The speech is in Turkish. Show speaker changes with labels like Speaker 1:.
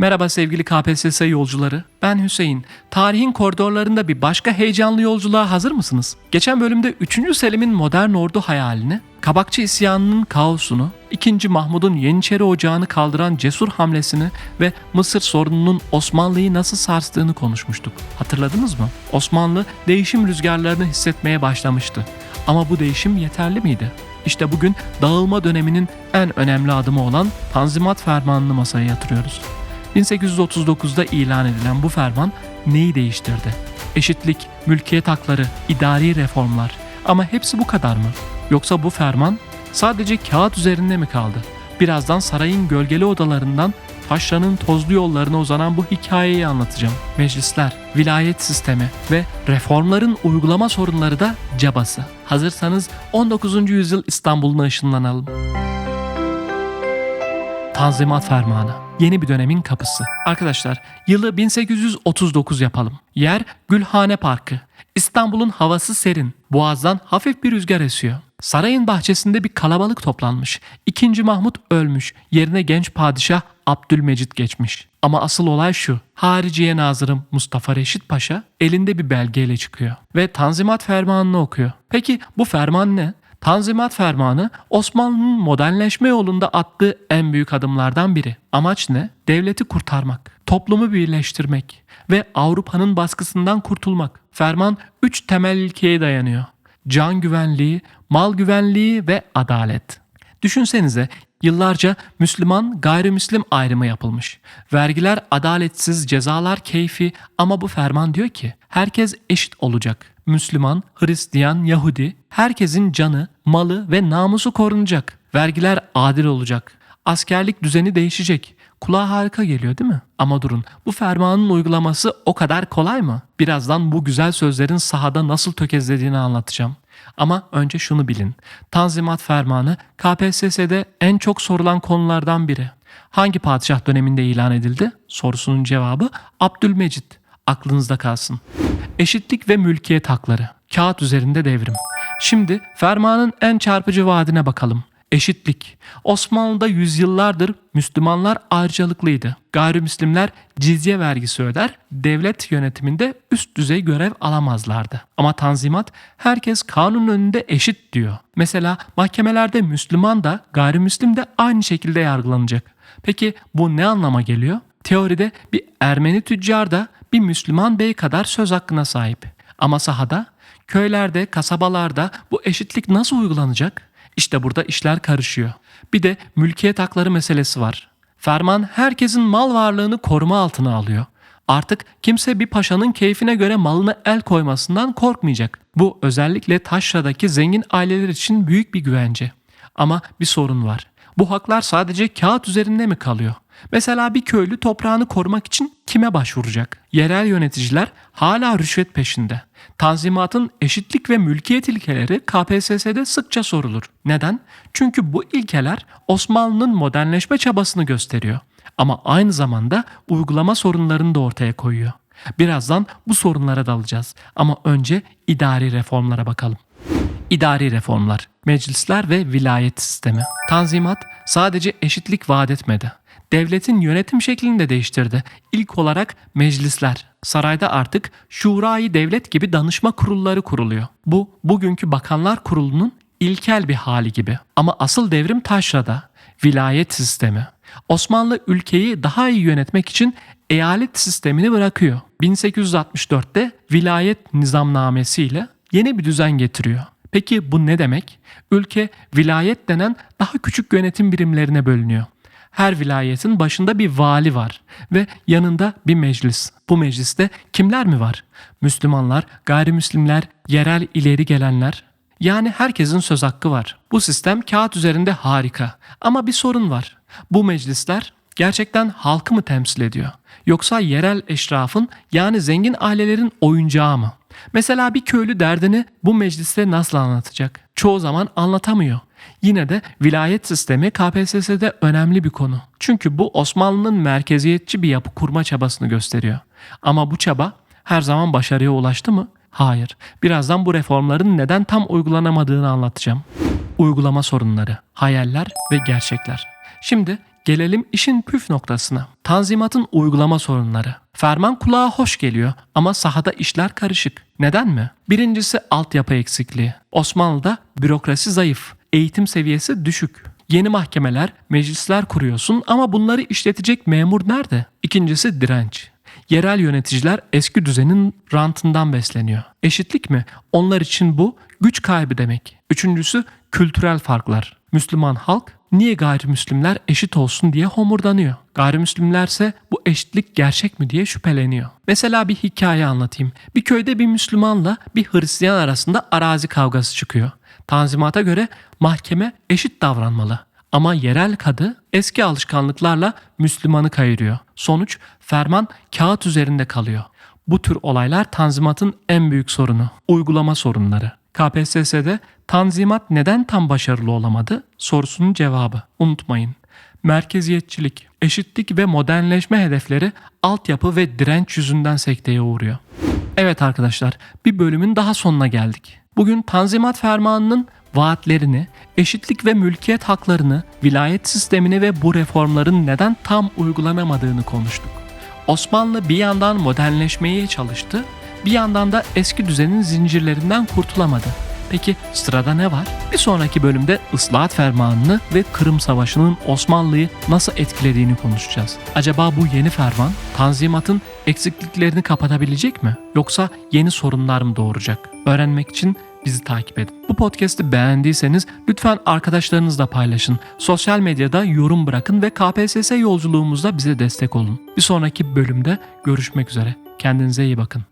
Speaker 1: Merhaba sevgili KPSS yolcuları. Ben Hüseyin. Tarihin koridorlarında bir başka heyecanlı yolculuğa hazır mısınız? Geçen bölümde 3. Selim'in modern ordu hayalini, Kabakçı isyanının kaosunu, 2. Mahmud'un Yeniçeri Ocağı'nı kaldıran cesur hamlesini ve Mısır sorununun Osmanlı'yı nasıl sarstığını konuşmuştuk. Hatırladınız mı? Osmanlı değişim rüzgarlarını hissetmeye başlamıştı. Ama bu değişim yeterli miydi? İşte bugün dağılma döneminin en önemli adımı olan Tanzimat Fermanı'nı masaya yatırıyoruz. 1839'da ilan edilen bu ferman neyi değiştirdi? Eşitlik, mülkiyet hakları, idari reformlar. Ama hepsi bu kadar mı? Yoksa bu ferman sadece kağıt üzerinde mi kaldı? Birazdan sarayın gölgeli odalarından taşranın tozlu yollarına uzanan bu hikayeyi anlatacağım. Meclisler, vilayet sistemi ve reformların uygulama sorunları da cabası. Hazırsanız 19. yüzyıl İstanbul'una ışınlanalım. Tanzimat Fermanı. Yeni bir dönemin kapısı. Arkadaşlar yılı 1839 yapalım. Yer Gülhane Parkı. İstanbul'un havası serin. Boğazdan hafif bir rüzgar esiyor. Sarayın bahçesinde bir kalabalık toplanmış. İkinci Mahmut ölmüş. Yerine genç padişah Abdülmecit geçmiş. Ama asıl olay şu. Hariciye Nazırım Mustafa Reşit Paşa elinde bir belgeyle çıkıyor. Ve Tanzimat Fermanı'nı okuyor. Peki bu ferman ne? Tanzimat Fermanı Osmanlı'nın modernleşme yolunda attığı en büyük adımlardan biri. Amaç ne? Devleti kurtarmak, toplumu birleştirmek ve Avrupa'nın baskısından kurtulmak. Ferman üç temel ilkeye dayanıyor. Can güvenliği, mal güvenliği ve adalet. Düşünsenize yıllarca Müslüman gayrimüslim ayrımı yapılmış. Vergiler adaletsiz, cezalar keyfi ama bu ferman diyor ki herkes eşit olacak. Müslüman, Hristiyan, Yahudi herkesin canı, malı ve namusu korunacak. Vergiler adil olacak. Askerlik düzeni değişecek. Kulağa harika geliyor değil mi? Ama durun bu fermanın uygulaması o kadar kolay mı? Birazdan bu güzel sözlerin sahada nasıl tökezlediğini anlatacağım. Ama önce şunu bilin. Tanzimat Fermanı KPSS'de en çok sorulan konulardan biri. Hangi padişah döneminde ilan edildi? Sorusunun cevabı Abdülmecit. Aklınızda kalsın. Eşitlik ve mülkiyet hakları. Kağıt üzerinde devrim. Şimdi fermanın en çarpıcı vaadine bakalım. Eşitlik. Osmanlı'da yüzyıllardır Müslümanlar ayrıcalıklıydı. Gayrimüslimler cizye vergisi öder, devlet yönetiminde üst düzey görev alamazlardı. Ama Tanzimat herkes kanun önünde eşit diyor. Mesela mahkemelerde Müslüman da gayrimüslim de aynı şekilde yargılanacak. Peki bu ne anlama geliyor? Teoride bir Ermeni tüccar da bir Müslüman bey kadar söz hakkına sahip. Ama sahada, köylerde, kasabalarda bu eşitlik nasıl uygulanacak? İşte burada işler karışıyor. Bir de mülkiyet hakları meselesi var. Ferman herkesin mal varlığını koruma altına alıyor. Artık kimse bir paşanın keyfine göre malına el koymasından korkmayacak. Bu özellikle taşradaki zengin aileler için büyük bir güvence. Ama bir sorun var. Bu haklar sadece kağıt üzerinde mi kalıyor? Mesela bir köylü toprağını korumak için kime başvuracak? Yerel yöneticiler hala rüşvet peşinde. Tanzimatın eşitlik ve mülkiyet ilkeleri KPSS'de sıkça sorulur. Neden? Çünkü bu ilkeler Osmanlı'nın modernleşme çabasını gösteriyor. Ama aynı zamanda uygulama sorunlarını da ortaya koyuyor. Birazdan bu sorunlara dalacağız. Ama önce idari reformlara bakalım. İdari reformlar, meclisler ve vilayet sistemi. Tanzimat sadece eşitlik vaat etmedi. Devletin yönetim şeklini de değiştirdi. İlk olarak meclisler. Sarayda artık şurayı devlet gibi danışma kurulları kuruluyor. Bu bugünkü bakanlar kurulunun ilkel bir hali gibi. Ama asıl devrim taşrada. Vilayet sistemi. Osmanlı ülkeyi daha iyi yönetmek için eyalet sistemini bırakıyor. 1864'te vilayet nizamnamesiyle yeni bir düzen getiriyor. Peki bu ne demek? Ülke vilayet denen daha küçük yönetim birimlerine bölünüyor. Her vilayetin başında bir vali var ve yanında bir meclis. Bu mecliste kimler mi var? Müslümanlar, gayrimüslimler, yerel ileri gelenler. Yani herkesin söz hakkı var. Bu sistem kağıt üzerinde harika. Ama bir sorun var. Bu meclisler gerçekten halkı mı temsil ediyor? Yoksa yerel eşrafın yani zengin ailelerin oyuncağı mı? Mesela bir köylü derdini bu mecliste nasıl anlatacak? Çoğu zaman anlatamıyor. Yine de vilayet sistemi KPSS'de önemli bir konu. Çünkü bu Osmanlı'nın merkeziyetçi bir yapı kurma çabasını gösteriyor. Ama bu çaba her zaman başarıya ulaştı mı? Hayır. Birazdan bu reformların neden tam uygulanamadığını anlatacağım. Uygulama sorunları, hayaller ve gerçekler. Şimdi Gelelim işin püf noktasına. Tanzimatın uygulama sorunları. Ferman kulağa hoş geliyor ama sahada işler karışık. Neden mi? Birincisi altyapı eksikliği. Osmanlı'da bürokrasi zayıf, eğitim seviyesi düşük. Yeni mahkemeler, meclisler kuruyorsun ama bunları işletecek memur nerede? İkincisi direnç. Yerel yöneticiler eski düzenin rantından besleniyor. Eşitlik mi? Onlar için bu güç kaybı demek. Üçüncüsü kültürel farklar. Müslüman halk niye gayrimüslimler eşit olsun diye homurdanıyor. Gayrimüslimlerse bu eşitlik gerçek mi diye şüpheleniyor. Mesela bir hikaye anlatayım. Bir köyde bir Müslümanla bir Hristiyan arasında arazi kavgası çıkıyor. Tanzimata göre mahkeme eşit davranmalı. Ama yerel kadı eski alışkanlıklarla Müslümanı kayırıyor. Sonuç ferman kağıt üzerinde kalıyor. Bu tür olaylar Tanzimat'ın en büyük sorunu. Uygulama sorunları. KPSS'de Tanzimat neden tam başarılı olamadı sorusunun cevabı. Unutmayın. Merkeziyetçilik, eşitlik ve modernleşme hedefleri altyapı ve direnç yüzünden sekteye uğruyor. Evet arkadaşlar, bir bölümün daha sonuna geldik. Bugün Tanzimat Fermanı'nın vaatlerini, eşitlik ve mülkiyet haklarını, vilayet sistemini ve bu reformların neden tam uygulanamadığını konuştuk. Osmanlı bir yandan modernleşmeye çalıştı, bir yandan da eski düzenin zincirlerinden kurtulamadı. Peki sırada ne var? Bir sonraki bölümde ıslahat fermanını ve Kırım Savaşı'nın Osmanlı'yı nasıl etkilediğini konuşacağız. Acaba bu yeni ferman Tanzimat'ın eksikliklerini kapatabilecek mi? Yoksa yeni sorunlar mı doğuracak? Öğrenmek için bizi takip edin. Bu podcast'i beğendiyseniz lütfen arkadaşlarınızla paylaşın. Sosyal medyada yorum bırakın ve KPSS yolculuğumuzda bize destek olun. Bir sonraki bölümde görüşmek üzere. Kendinize iyi bakın.